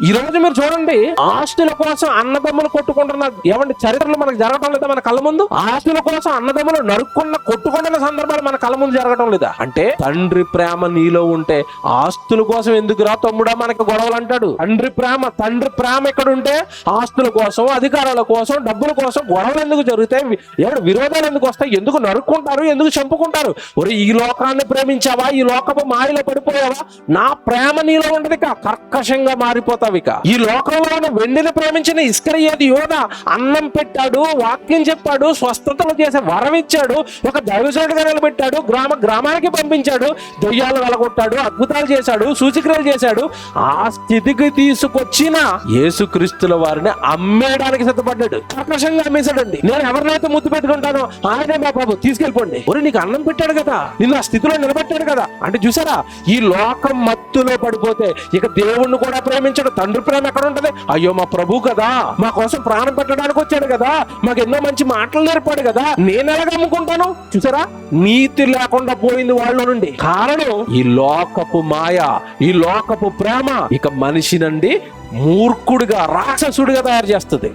ఈ రోజు మీరు చూడండి ఆస్తుల కోసం అన్నదమ్ములు కొట్టుకుంటున్న ఏమంటే చరిత్రలు మనకు జరగటం లేదా మన కళ్ళ ముందు? ఆస్తుల కోసం అన్నదమ్ములు నరుక్కున్న కొట్టుకుంటున్న సందర్భాలు మన కళ్ళ ముందు జరగటం లేదా? అంటే తండ్రి ప్రేమ నీలో ఉంటే ఆస్తుల కోసం ఎందుకురా తమ్ముడా మనకి గొడవలు అంటాడు? తండ్రి ప్రేమ తండ్రి ప్రేమ ఎక్కడ ఉంటే ఆస్తుల కోసం అధికారాల కోసం డబ్బుల కోసం గొడవలు ఎందుకు జరుగుతాయి? ఎవరు విరోధాలు ఎందుకు వస్తాయి? ఎందుకు నరుక్కుంటారు? ఎందుకు చంపుకుంటారు? ఒరే ఈ లోకాన్ని ప్రేమించావా? ఈ లోకపు మాయలో పడిపోయావా? నా ప్రేమ నీలో ఉండదు కర్కశంగా మారిపోతా వాస్తవిక. ఈ లోకంలో వెండిని ప్రేమించిన ఇస్కరియేది యోధ అన్నం పెట్టాడు వాక్యం చెప్పాడు స్వస్థతలు చేసే వరం ఇచ్చాడు ఒక దైవజనుడిగా నిలబెట్టాడు గ్రామ గ్రామానికి పంపించాడు దెయ్యాలు వెలగొట్టాడు అద్భుతాలు చేశాడు సూచిక్రియలు చేశాడు. ఆ స్థితికి తీసుకొచ్చిన యేసుక్రీస్తుల వారిని అమ్మేయడానికి సిద్ధపడ్డాడు. కర్కశంగా అమ్మేశాడండి. నేను ఎవరినైతే ముద్దు పెట్టుకుంటానో ఆయనే మా బాబు తీసుకెళ్ళిపోండి. ఒరి నీకు అన్నం పెట్టాడు కదా. నిన్ను ఆ స్థితిలో నిలబెట్టాడు కదా. అంటే చూసారా? ఈ లోకం మత్తులో పడిపోతే ఇక దేవుణ్ణి కూడా ప్రేమించడు. తండ్రి ప్రేమ ఎక్కడ ఉంటది? అయ్యో మా ప్రభు కదా. మా కోసం ప్రాణం పెట్టడానికి వచ్చాడు కదా. మాకు ఎన్నో మంచి మాటలు నేర్పాడు కదా. నేను ఎలాగ అమ్ముకుంటాను? చూసారా? నీతి లేకుండా పోయింది వాళ్ళ నుండి. కారణం ఈ లోకపు మాయ ఈ లోకపు ప్రేమ. ఇక మనిషి నుండి మూర్ఖుడిగా రాక్షసుడిగా తయారు చేస్తుంది.